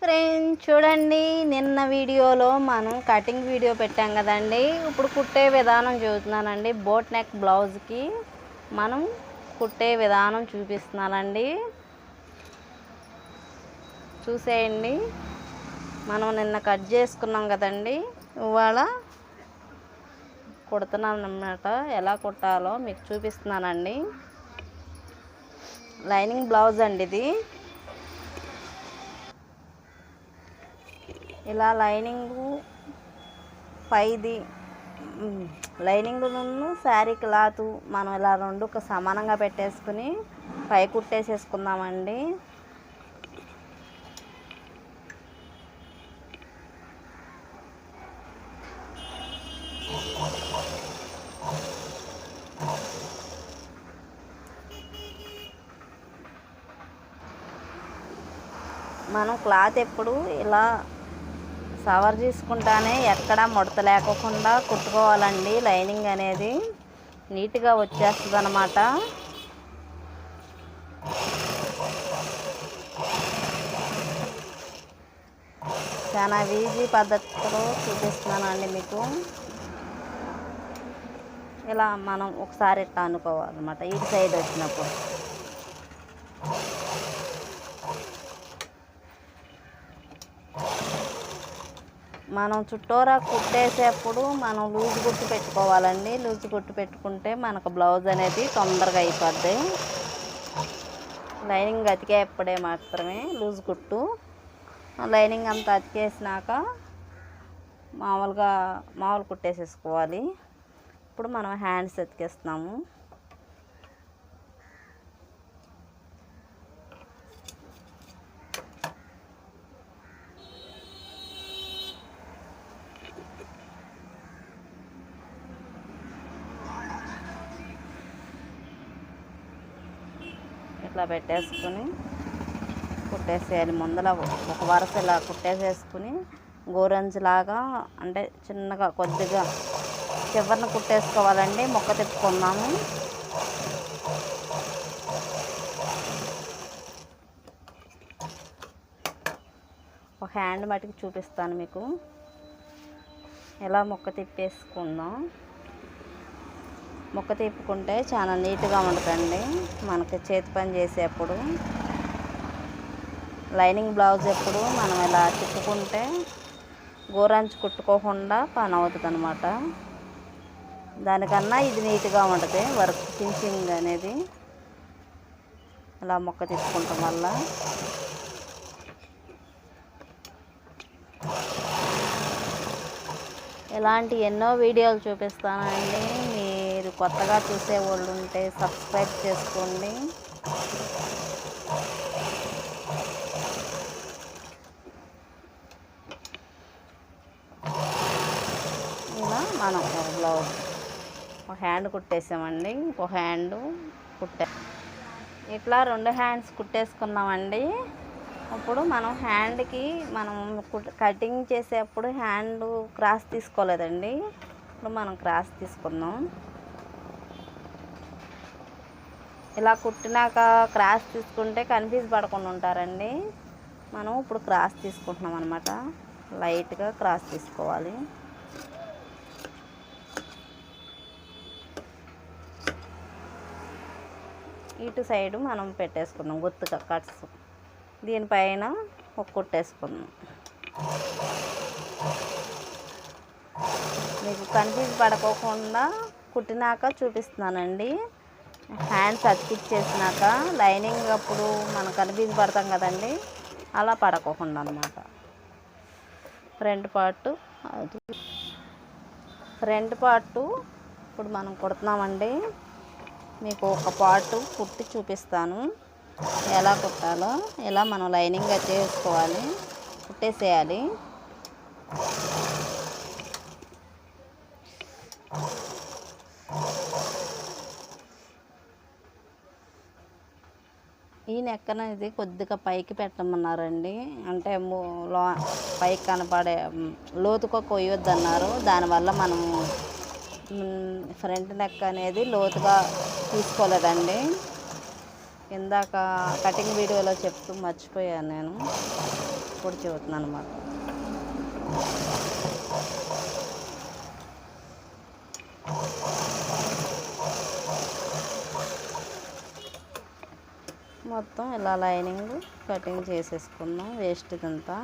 Friends చూడండి నిన్న వీడియోలో మనం కటింగ్ వీడియో పెట్టాం కదండి. ఇప్పుడు కుట్టే విధానం చూస్తున్నానండి. బోట్ నెక్ బ్లౌజ్కి మనం కుట్టే విధానం చూపిస్తున్నానండి. చూసేయండి. మనం నిన్న కట్ చేసుకున్నాం కదండి. ఇవాళ కుడుతున్నాను అన్నమాట. ఎలా కుట్టాలో మీకు చూపిస్తున్నానండి. లైనింగ్ బ్లౌజ్ అండి ఇది. ఇలా లైనింగ్ పైది లైనింగ్ లైనింగ్ను శారీ క్లాత్ మనం ఇలా రెండు సమానంగా పెట్టేసుకుని పై కుట్టేసేసుకుందామండి. మనం క్లాత్ ఎప్పుడు ఇలా సవర్ చేసుకుంటానే ఎక్కడ ముడత లేకోకుండా కుట్టుకోవాలండి. లైనింగ్ అనేది నీట్గా వచ్చేస్తుంది అనమాట చాలా ఈజీ పద్ధతిలో చూపిస్తున్నానండి మీకు. ఇలా మనం ఒకసారి ఇట్లా అనుకోవాలన్నమాట. ఇటు సైడ్ వచ్చినప్పుడు. మనం చుట్టూరా కుట్టేసేప్పుడు మనం లూజ్ కుట్టు పెట్టుకోవాలండి. లూజ్ కుట్టు పెట్టుకుంటే మనకు బ్లౌజ్ అనేది తొందరగా అయిపోద్ది. లైనింగ్ అతికేప్పుడే మాత్రమే లూజ్ కుట్టు లైనింగ్ అంతా అతికేసినాక మామూలుగా మామూలు కుట్టేసేసుకోవాలి. ఇప్పుడు మనం హ్యాండ్స్ అతికేస్తున్నాము. ఇట్లా పెట్టేసుకుని కుట్టేసేయాలి. ముందర ఒక వరస ఇలా కుట్టేసేసుకుని గోరంచులాగా అంటే చిన్నగా కొద్దిగా చివరిని కుట్టేసుకోవాలండి. మొక్క తిప్పుకుందాము. ఒక హ్యాండ్ మటుకు చూపిస్తాను మీకు. ఎలా మొక్క తిప్పేసుకుందాం. మొక్క తిప్పుకుంటే చాలా నీట్గా ఉంటుందండి. మనకి చేతి పని చేసేప్పుడు. లైనింగ్ బ్లౌజ్ ఎప్పుడు మనం ఇలా తిప్పుకుంటే గోరంచి కుట్టుకోకుండా పని అవుతుంది అనమాట దానికన్నా ఇది నీట్గా ఉంటుంది వర్క్ ఫినిషింగ్ అనేది. ఇలా మొక్క తీసుకుంటాం వల్ల ఇలాంటి ఎన్నో వీడియోలు చూపిస్తానండి. మీ కొత్తగా చూసే వాళ్ళు ఉంటే సబ్స్క్రైబ్ చేసుకోండి. ఇలా మనం ఒక బ్లౌజ్ ఒక హ్యాండ్ కుట్టేసామండి. ఒక హ్యాండ్ కుట్టే ఇట్లా రెండు హ్యాండ్స్ కుట్టేసుకున్నామండి ఇప్పుడు మనం హ్యాండ్కి మనం కటింగ్ చేసేప్పుడు హ్యాండ్ క్రాస్ తీసుకోలేదండి. ఇప్పుడు మనం క్రాస్ తీసుకుందాం. ఇలా కుట్టినాక క్రాస్ తీసుకుంటే కన్ఫ్యూజ్ పడకుండా ఉంటారండి. మనం ఇప్పుడు క్రాస్ తీసుకుంటున్నాం అనమాట లైట్గా క్రాస్ తీసుకోవాలి. ఇటు సైడ్ మనం పెట్టేసుకున్నాం గుత్తుగా కట్స్. దీనిపైన ఒక కుట్టేసుకుందాం మీకు కన్ఫ్యూజ్ పడకోకుండా కుట్టినాక చూపిస్తున్నానండి. హ్యాండ్స్ అతికిచ్చేసినాక లైనింగ్ అప్పుడు మనం కనిపించి పడతాం కదండి. అలా పడకోకుండా అనమాట ఫ్రంట్ పార్ట్ అది. ఫ్రంట్ పార్ట్ ఇప్పుడు మనం కుడుతున్నామండి. మీకు ఒక పార్ట్ కుట్టి చూపిస్తాను. ఎలా కుట్టాలో ఎలా మనం లైనింగ్ చేసుకోవాలి కుట్టేసేయాలి. ఈ నెక్ అనేది కొద్దిగా పైకి పెట్టమన్నారండి. అంటే లో పైకి కనపడే లోతుగా కొయ్యొద్దన్నారు. దానివల్ల మనం ఫ్రంట్ నెక్ అనేది లోతుగా తీసుకోలేదండి. ఇందాక కటింగ్ వీడియోలో చెప్తూ మర్చిపోయాను నేను. ఇప్పుడు చెబుతున్నాను అనమాట మొత్తం ఇలా లైనింగ్ కటింగ్ చేసేసుకుందాం వేస్ట్ ఇదంతా.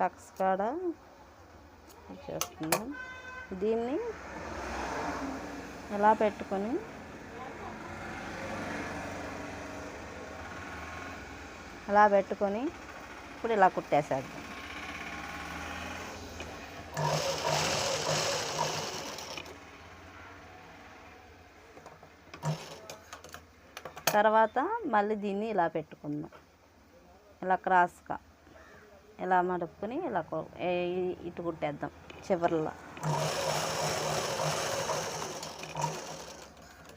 టక్స్ కాడ. చేస్తున్నాం. దీన్ని ఎలా పెట్టుకొని అలా పెట్టుకొని ఇప్పుడు ఇలా కుట్టేసేద్దాం. తర్వాత మళ్ళీ దీన్ని ఇలా పెట్టుకుందాం. ఇలా క్రాస్గా. ఇలా మడుపుకొని ఇలా కొ- ఇటు కుట్టేద్దాం చివర్లో.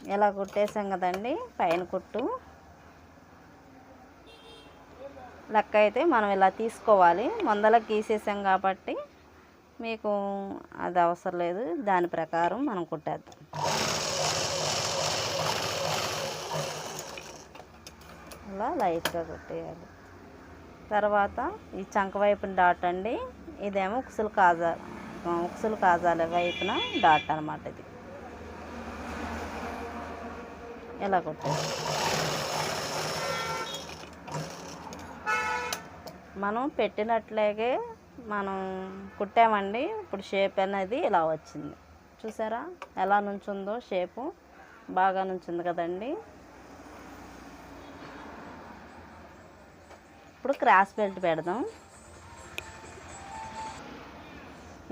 ఇలా కుట్టేసాం కదండి పైన కుట్టు. లెక్క అయితే మనం ఇలా తీసుకోవాలి. ముందలకు గీసేసాం కాబట్టి మీకు అది అవసరం లేదు. దాని ప్రకారం మనం కుట్టేద్దాం. అలా లైట్గా కుట్టేయాలి. తర్వాత ఈ చంక వైపున డాట్ అండి. ఇదేమో ఉక్సులు కాజా ఉక్సులు కాజాల వైపున డాట్ అనమాట ఇది. ఇలా కొట్టాలి మనం పెట్టినట్లేగే మనం కుట్టామండి. ఇప్పుడు షేప్ అనేది ఇలా వచ్చింది. చూసారా? ఎలా నుంచుందో షేపు బాగా నుంచింది కదండి. ఇప్పుడు క్రాస్ బెల్ట్ పెడదాం.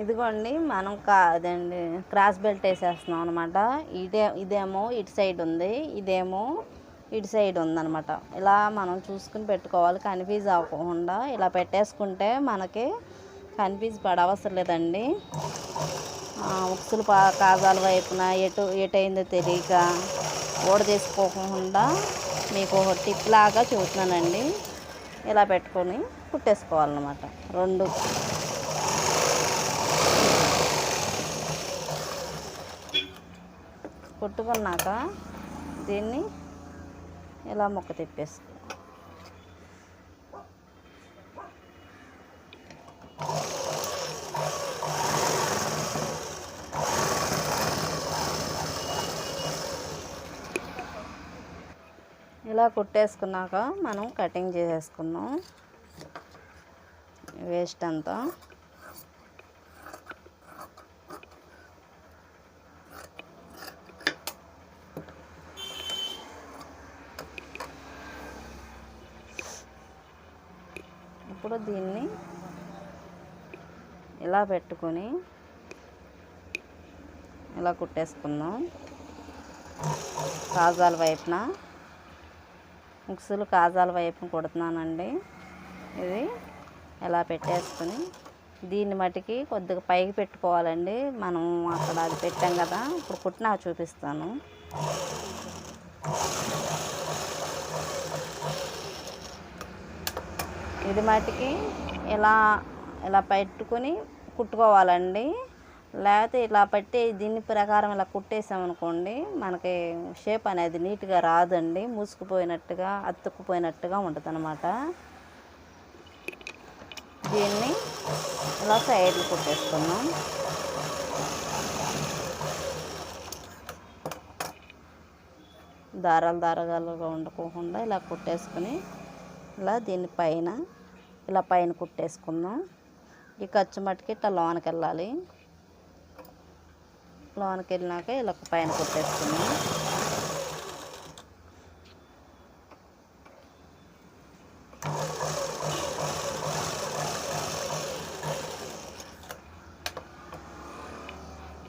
ఇదిగోండి మనం కా అదండి క్రాస్ బెల్ట్ వేసేస్తున్నాం అనమాట ఇదే ఇదేమో ఇటు సైడ్ ఉంది ఇదేమో ఇటు సైడ్ ఉందన్నమాట ఇలా మనం చూసుకుని పెట్టుకోవాలి కన్ఫ్యూజ్ అవ్వకుండా ఇలా పెట్టేసుకుంటే మనకి కన్ఫ్యూజ్ పడవసరం లేదండి. ఉక్సులు పా కాజాల వైపున ఎటు ఎటైందో తెలియక ఓడ తీసుకోకుండా మీకు టిప్ లాగా చూస్తున్నానండి ఇలా పెట్టుకొని కుట్టేసుకోవాలన్నమాట. రెండు. కుట్టుకున్నాక దీన్ని ఇలా మొక్క తిప్పేసుకో ఇలా కుట్టేసుకున్నాక మనం కటింగ్ చేసేసుకున్నాం. వేస్ట్ అంతా. ఇప్పుడు దీన్ని ఇలా పెట్టుకొని ఇలా కుట్టేసుకుందాం. కాజాల వైపున ముక్సులు కాజాల వైపు కుడుతున్నానండి. ఇది ఇలా పెట్టేసుకుని దీన్ని మటుకి కొద్దిగా పైకి పెట్టుకోవాలండి. మనం అక్కడ అది పెట్టాం కదా ఇప్పుడు కుట్టినా చూపిస్తాను. ఇది మటుకి ఇలా ఇలా పెట్టుకుని కుట్టుకోవాలండి. లేకపోతే ఇలా పెట్టి దీని ప్రకారం ఇలా కుట్టేసామనుకోండి మనకి షేప్ అనేది నీట్గా రాదండి మూసుకుపోయినట్టుగా అతుక్కుపోయినట్టుగా ఉంటుంది అనమాట దీన్ని ఇలా సైడ్లు కుట్టేసుకున్నాం దారాలు దారాలుగా ఉండకోకుండా ఇలా కుట్టేసుకుని ఇలా దీని పైన ఇలా పైన కుట్టేసుకుందాం. ఈ ఖర్చు మట్టుకి ఇట్లా లోనకి వెళ్ళాలి లోనకి వెళ్ళినాక ఇలా పైన కొట్టేసుకున్నాం.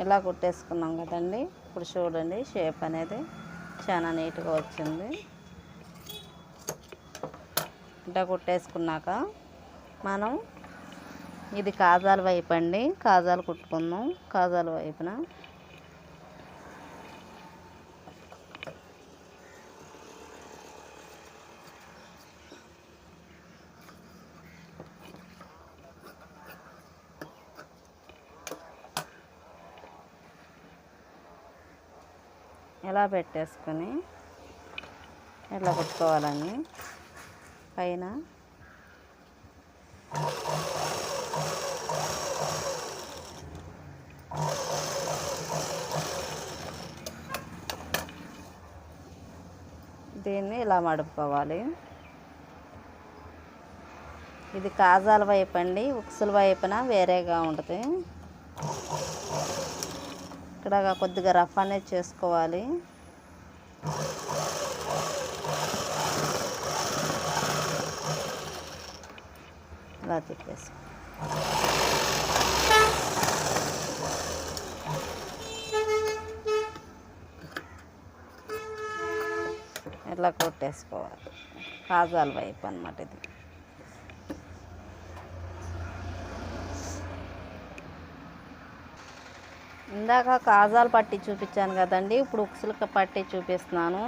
ఇలా కుట్టేసుకున్నాం కదండి. ఇప్పుడు చూడండి షేప్ అనేది చాలా నీట్గా వచ్చింది. ఇట్లా కుట్టేసుకున్నాక మనం ఇది కాజాల వైపు అండి. కాజాలు కుట్టుకుందాం. కాజాల వైపున ఎలా పెట్టేసుకొని ఎలా పెట్టుకోవాలండి పైన. దీన్ని ఇలా మడుపుకోవాలి. ఇది కాజాల వైపు అండి ఉక్సుల వైపున వేరేగా ఉంటుంది. ఇక్కడ కొద్దిగా రఫ్ అనేది చేసుకోవాలి. ఇలా తిప్పేసి ఇట్లా కొట్టేసుకోవాలి. కాజాల వైపు అనమాట ఇది. ఇందాక కాజాలు పట్టి చూపించాను కదండి ఇప్పుడు ఉక్సులకి పట్టి చూపిస్తున్నాను.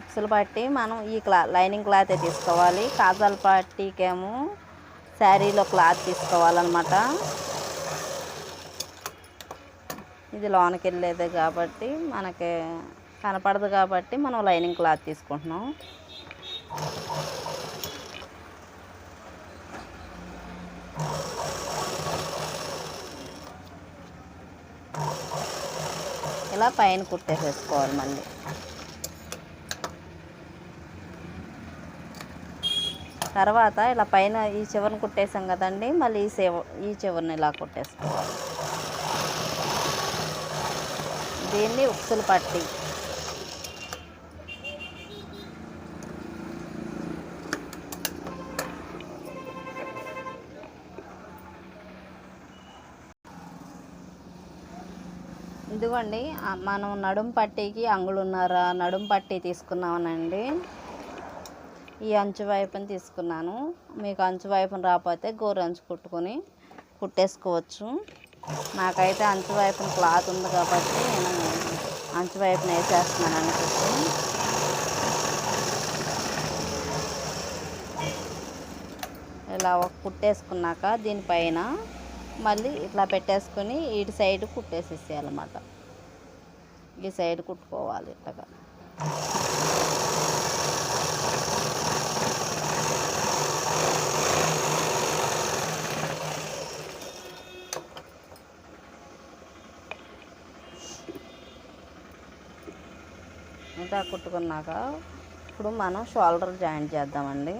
ఉక్సులు పట్టి మనం ఈ క్లా లైనింగ్ క్లాత్ తీసుకోవాలి. కాజాలు పట్టీకేమో శారీలో క్లాత్ తీసుకోవాలన్నమాట. ఇది లోనకి వెళ్ళేది కాబట్టి మనకి కనపడదు కాబట్టి మనం లైనింగ్ క్లాత్ తీసుకుంటున్నాం. అలా పైన కుట్టేసేసుకోవాలి మళ్ళీ. తర్వాత ఇలా పైన ఈ చివరిని కుట్టేసాం కదండి మళ్ళీ ఈ సేవ ఈ చివరిని ఇలా కుట్టేసుకోవాలి. దీన్ని ఉక్సులు పట్టి చెప్పండి. మనం నడుం పట్టీకి అంగుళున్నారా నడుం పట్టీ తీసుకున్నామనండి. ఈ అంచు వైపుని తీసుకున్నాను. మీకు అంచు వైపున రాకపోతే గోరంచు కుట్టుకొని కుట్టేసుకోవచ్చు. నాకైతే అంచు వైపున క్లాత్ ఉంది కాబట్టి నేను అంచు వైపున వేసేస్తున్నాను అనుకుంటే ఇలా ఒక కుట్టేసుకున్నాక దీనిపైన మళ్ళీ ఇట్లా పెట్టేసుకొని ఇటు సైడ్ కుట్టేసేసేయాలన్నమాట. ఈ సైడ్ కుట్టుకోవాలి ఇట్లాగా. ఇంకా కుట్టుకున్నాక ఇప్పుడు మనం షోల్డర్ జాయింట్ చేద్దామండి.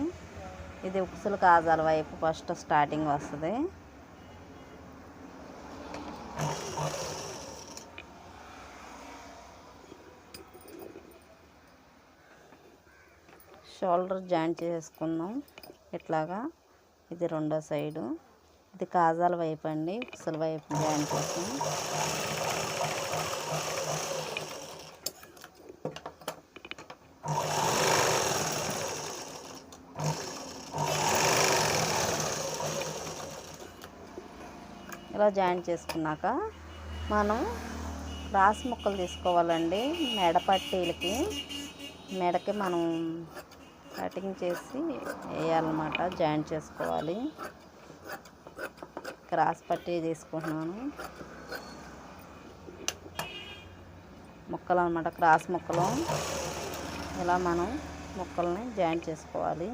ఇది ఉక్సులు కాజాల వైపు ఫస్ట్ స్టార్టింగ్ వస్తుంది. షోల్డర్ జాయింట్ చేసుకుందాం. ఇట్లాగా ఇది రెండో సైడు. ఇది కాజాల వైపు అండి. ఉక్సుల వైపు జాయిన్ చేస్తాం. ఇలా జాయిన్ చేసుకున్నాక మనం రాసి ముక్కలు తీసుకోవాలండి. మెడ పట్టీలకి మెడకి మనం కటింగ్ చేసి వేయాలన్నమాట. జాయింట్ చేసుకోవాలి. క్రాస్ పట్టి తీసుకుంటున్నాను. ముక్కలు అనమాట క్రాస్ ముక్కలు. ఇలా మనం ముక్కల్ని జాయింట్ చేసుకోవాలి.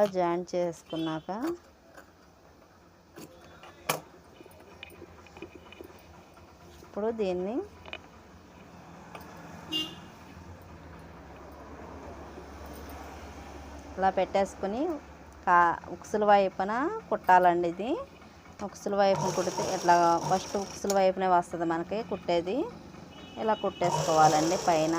ఇలా జాయింట్ చేసుకున్నాక ఇప్పుడు దీన్ని ఇలా పెట్టేసుకుని కా ఉక్సుల వైపున కుట్టాలండి ఇది. ఉక్సుల వైపున కుడితే ఇట్లా ఫస్ట్ ఉక్సుల వైపునే వస్తుంది మనకి కుట్టేది. ఇలా కుట్టేసుకోవాలండి పైన.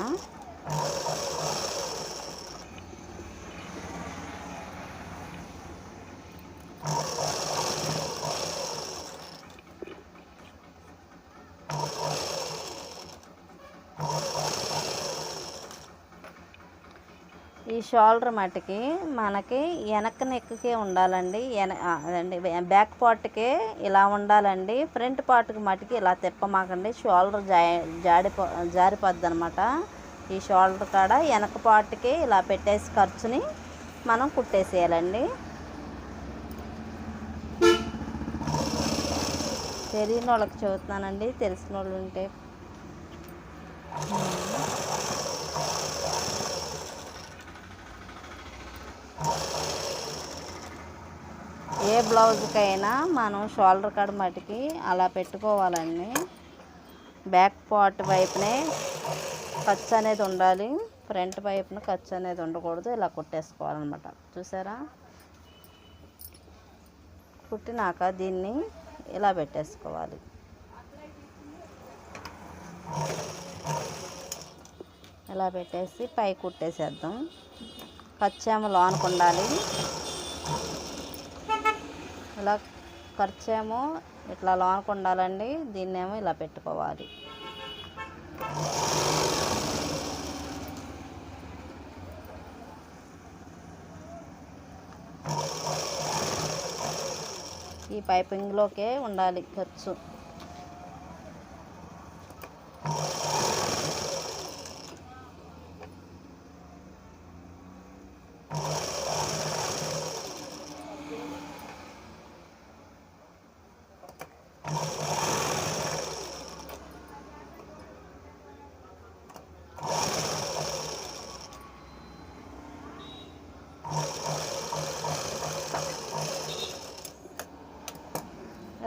షోల్డర్ మటుకి మనకి వెనక నెక్కే ఉండాలండి. వెన అదండి బ్యాక్ పార్ట్కే ఇలా ఉండాలండి. ఫ్రంట్ పార్ట్కి మటుకి ఇలా తిప్పమాకండి. షోల్డర్ జా జాడిపో జారిపోద్ది అనమాట ఈ షోల్డర్ కాడ వెనక పార్ట్కి ఇలా పెట్టేసి ఖర్చుని మనం కుట్టేసేయాలండి. తెలియని వాళ్ళకి చెబుతున్నానండి. తెలిసిన వాళ్ళు ఉంటే బ్లౌజ్కైనా మనం షోల్డర్ కాడ మటుకి అలా పెట్టుకోవాలండి. బ్యాక్ పార్ట్ వైపునే ఖర్చు అనేది ఉండాలి. ఫ్రంట్ వైపున ఖర్చు అనేది ఉండకూడదు. ఇలా కుట్టేసుకోవాలన్నమాట. చూసారా? కుట్టినాక దీన్ని ఇలా పెట్టేసుకోవాలి. ఇలా పెట్టేసి పై కుట్టేసేద్దాం. ఖర్చేమో లోనకు ఉండాలి ఇలా ఖర్చేమో ఇట్లా లోనకు ఉండాలండి దీన్నేమో ఇలా పెట్టుకోవాలి. ఈ పైపింగ్లోకే ఉండాలి ఖర్చు.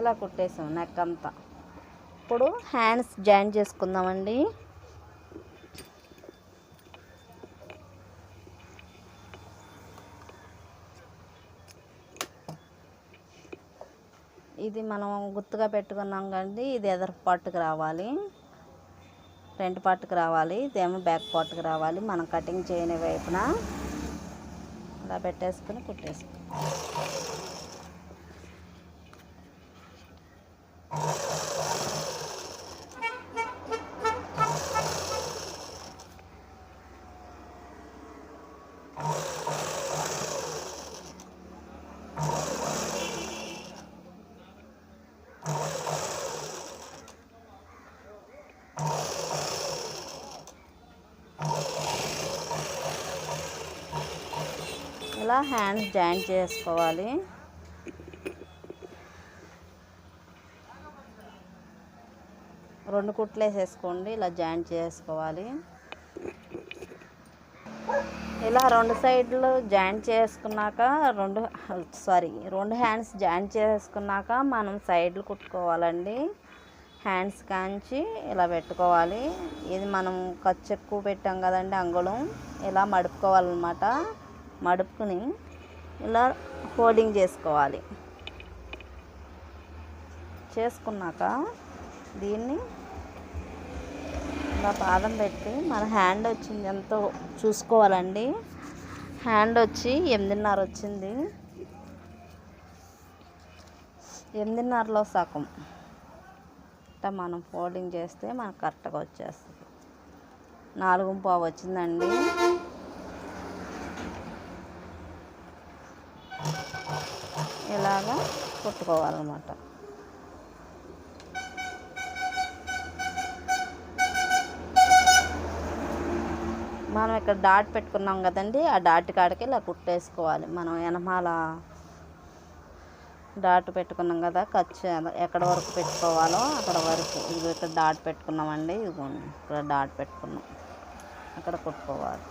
అలా కుట్టేసాం నెక్ అంతా ఇప్పుడు హ్యాండ్స్ జాయిన్ చేసుకుందామండి. ఇది మనం గుర్తుగా పెట్టుకున్నాం కండి ఇది ఎదర్ పార్ట్కి రావాలి. ఫ్రంట్ పార్ట్కి రావాలి ఇదేమో బ్యాక్ పార్ట్కి రావాలి. మనం కటింగ్ చేయని వైపున అలా పెట్టేసుకుని కుట్టేసుకుంటాం ఇలా హ్యాండ్స్ జాయిన్ చేసుకోవాలి. రెండు కుట్లు వేసేసుకోండి ఇలా జాయిన్ చేసుకోవాలి. ఇలా రెండు సైడ్లు జాయిన్ చేసుకున్నాక రెండు సారీ రెండు హ్యాండ్స్ జాయిన్ చేసుకున్నాక మనం సైడ్లు కుట్టుకోవాలండి. హ్యాండ్స్ కాంచి ఇలా పెట్టుకోవాలి. ఇది మనం ఖర్చు ఎక్కువ పెట్టాం కదండి అంగుళం. ఇలా మడుపుకోవాలన్నమాట. మడుపుకుని ఇలా ఫోల్డింగ్ చేసుకోవాలి. చేసుకున్నాక దీన్ని ఇలా పాదం పెట్టి మన హ్యాండ్ వచ్చింది ఎంతో చూసుకోవాలండి. హ్యాండ్ వచ్చి ఎనిమిదిన్నర వచ్చింది. ఎనిమిదిన్నరలో సగం. ఇట్లా మనం ఫోల్డింగ్ చేస్తే మనకు కరెక్ట్గా వచ్చేస్తుంది. నాలుగు పావు వచ్చిందండి. ఇలాగా కుట్టుకోవాలన్నమాట. మనం ఇక్కడ డాట్ పెట్టుకున్నాం కదండి ఆ డాట్ కాడికి ఇలా కుట్టేసుకోవాలి. మనం వెనమాల డాట్ పెట్టుకున్నాం కదా ఖర్చు ఎక్కడ వరకు పెట్టుకోవాలో అక్కడ వరకు. ఇది ఇక్కడ డాట్ పెట్టుకున్నామండి ఇదిగోండి ఇక్కడ డాట్ పెట్టుకున్నాం. అక్కడ కుట్టుకోవాలి.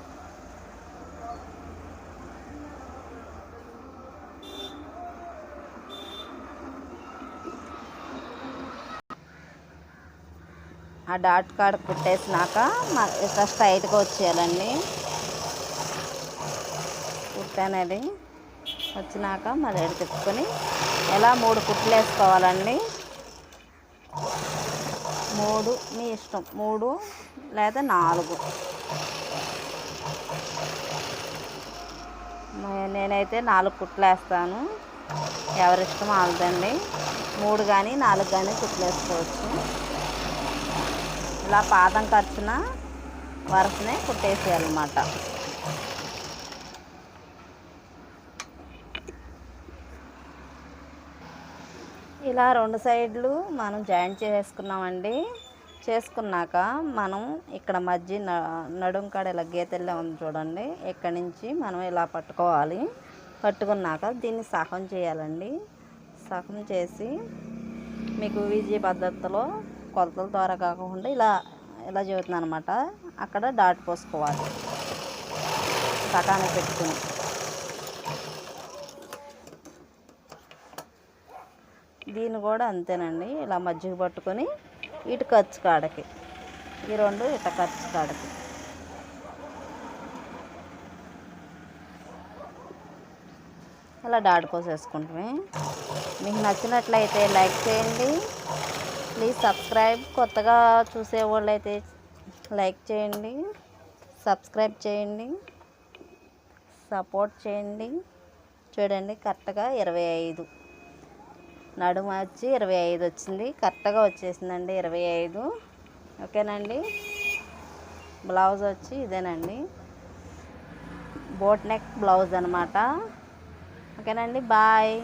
ఆ డాట్ కాడ కుట్టేసినాక మ- ఇట్లా స్ట్రైట్గా వచ్చేయాలండి. కుట్టు వచ్చినాక మరి ఎడ తిప్పుకొని ఎలా మూడు కుట్లు వేసుకోవాలండి? మూడు మీ ఇష్టం. మూడు లేదా నాలుగు. నేనైతే నాలుగు కుట్లు వేస్తాను. ఎవరిష్టం వాళ్ళదండి. మూడు కానీ నాలుగు కానీ కుట్లు వేసుకోవచ్చు. ఇలా పాదం ఖర్చున వరసనే కుట్టేసేయాలన్నమాట. ఇలా రెండు సైడ్లు మనం జాయింట్ చేసుకున్నామండి. చేసుకున్నాక మనం ఇక్కడ మధ్య నడుం కాడ ఇలా గీతల్లో ఉంది చూడండి. ఇక్కడ నుంచి మనం ఇలా పట్టుకోవాలి. పట్టుకున్నాక దీన్ని సగం చేయాలండి. సగం చేసి మీకు విజయ పద్ధతిలో కొలతల ద్వారా కాకుండా ఇలా ఇలా చెబుతున్నాను అనమాట అక్కడ డాట్ పోసుకోవాలి. సకానికి పెట్టుకుని. దీన్ని కూడా అంతేనండి. ఇలా మజ్జిగ పట్టుకొని ఇటు ఖర్చు కాడకి. ఈ రెండు ఇట ఖర్చు కాడకి. అలా డాట్ కోసేసుకుంటామే మీకు నచ్చినట్లయితే లైక్ చేయండి. ప్లీజ్ సబ్స్క్రైబ్ కొత్తగా చూసే అయితే లైక్ చేయండి సబ్స్క్రైబ్ చేయండి సపోర్ట్ చేయండి. చూడండి కరెక్ట్గా ఇరవై ఐదు. నడుమ వచ్చి ఇరవై ఐదు వచ్చింది. కరెక్ట్గా వచ్చేసిందండి ఇరవై ఐదు. ఓకేనండి? బ్లౌజ్ వచ్చి ఇదేనండి. బోట్ నెక్ బ్లౌజ్ అనమాట ఓకేనండి? బాయ్.